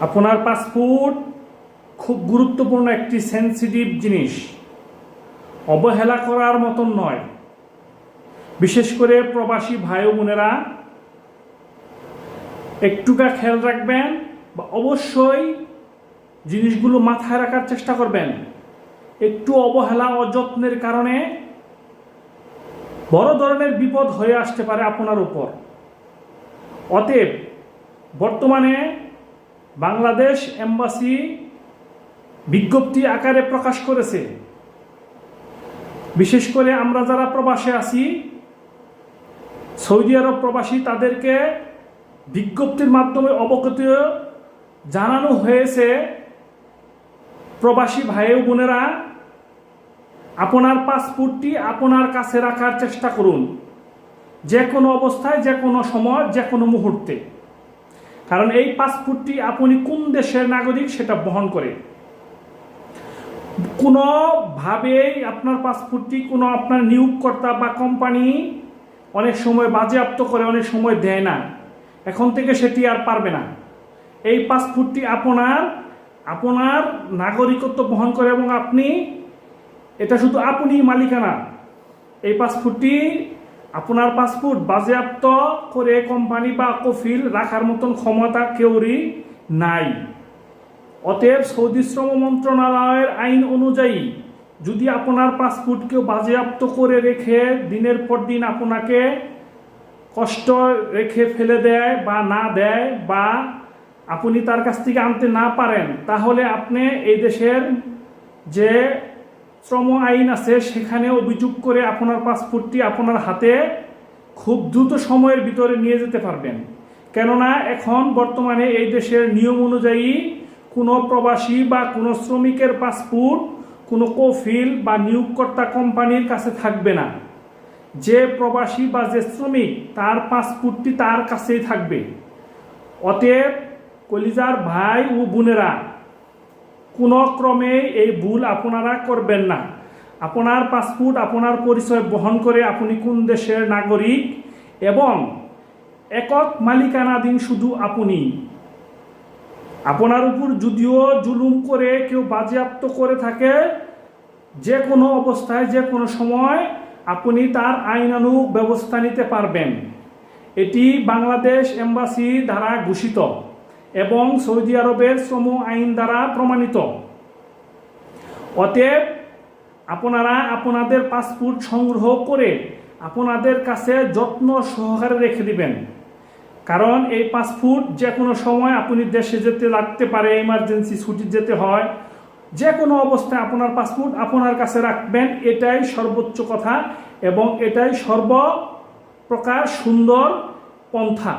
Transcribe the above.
আপনার পাসপোর্ট খুব গুরুত্বপূর্ণ একটি সেন্সিটিভ জিনিস। অবহেলা করার মতন নয়। বিশেষ করে প্রবাসী ভাই বোনেরা, একটুকা খেয়াল রাখবেন বা অবশ্যই জিনিসগুলো মাথায় রাখার চেষ্টা করবেন। একটু অবহেলা অযত্নের কারণে বড় ধরনের বিপদ হয়ে আসতে পারে আপনার উপর। অতএব বর্তমানে বাংলাদেশ এম্বাসি বিজ্ঞপ্তি আকারে প্রকাশ করেছে। বিশেষ করে আমরা যারা প্রবাসে আছি, সৌদি আরব প্রবাসী, তাদেরকে বিজ্ঞপ্তির মাধ্যমে অবগত জানানো হয়েছে, প্রবাসী ভাই বোনেরা, আপনার পাসপোর্টটি আপনার কাছে রাখার চেষ্টা করুন। যে কোনো অবস্থায় যে কোনো সময় যে কোনো মুহূর্তে। কারণ এই পাসপোর্টটি আপনি কোন দেশের নাগরিক সেটা বহন করে। কোনোভাবেই আপনার পাসপোর্টটি কোনো আপনার নিয়োগকর্তা বা কোম্পানি অনেক সময় বাজেয়াপ্ত করে, অনেক সময় দেয় না। এখন থেকে সেটি আর পারবে না। এই পাসপোর্টটি আপনার আপনার নাগরিকত্ব বহন করে এবং আপনি, এটা শুধু আপনি মালিকানা। এই পাসপোর্টটি আপনার পাসপোর্ট বাজেয়াপ্ত করে কোম্পানি বা কফিল রাখার মতন ক্ষমতা কেউরই নাই। অতএব সৌদি শ্রম মন্ত্রণালয়ের আইন অনুযায়ী, যদি আপনার পাসপোর্ট কেউ বাজেয়াপ্ত করে রেখে দিনের পর দিন আপনাকে কষ্ট রেখে ফেলে দেয় বা না দেয় বা আপনি তার কাছ থেকে আনতে না পারেন, তাহলে আপনি এই দেশের যে শ্রম আইন আছে, সেখানে অভিযোগ করে আপনার পাসপোর্টটি আপনার হাতে খুব দ্রুত সময়ের ভিতরে নিয়ে যেতে পারবেন। কেননা এখন বর্তমানে এই দেশের নিয়ম অনুযায়ী কোনো প্রবাসী বা কোনো শ্রমিকের পাসপোর্ট, কোনো কফিল বা নিয়োগকর্তা কোম্পানির কাছে থাকবে না। যে প্রবাসী বা যে শ্রমিক তার পাসপোর্টটি তার কাছেই থাকবে। অতএব কলিজার ভাই ও বোনেরা কোনো ক্রমে এই ভুল আপনারা করবেন না। আপনার পাসপোর্ট আপনার পরিচয় বহন করে আপনি কোন দেশের নাগরিক এবং একক মালিকানাধীন শুধু আপনি। আপনার উপর যদিও জুলুম করে কেউ বাজেয়াপ্ত করে থাকে যে কোনো অবস্থায় যে কোনো সময় আপনি তার আইনানুগ ব্যবস্থা নিতে পারবেন এটি বাংলাদেশ এম্বাসি দ্বারা ঘোষিত। এবং সৌদি আরবের শ্রম আইন দ্বারা প্রমাণিত। অতএব, আপনারা আপনাদের পাসপোর্ট সংগ্রহ করে আপনাদের কাছে যত্ন সহকারে রেখে দিবেন। কারণ এই পাসপোর্ট যে কোনো সময় আপনি দেশে যেতে লাগতে পারে ইমার্জেন্সি ছুটি যেতে হয় যে কোনো অবস্থায় আপনার পাসপোর্ট আপনার কাছে রাখবেন, এটাই সর্বোচ্চ কথা এবং এটাই সর্বপ্রকার সুন্দর পন্থা।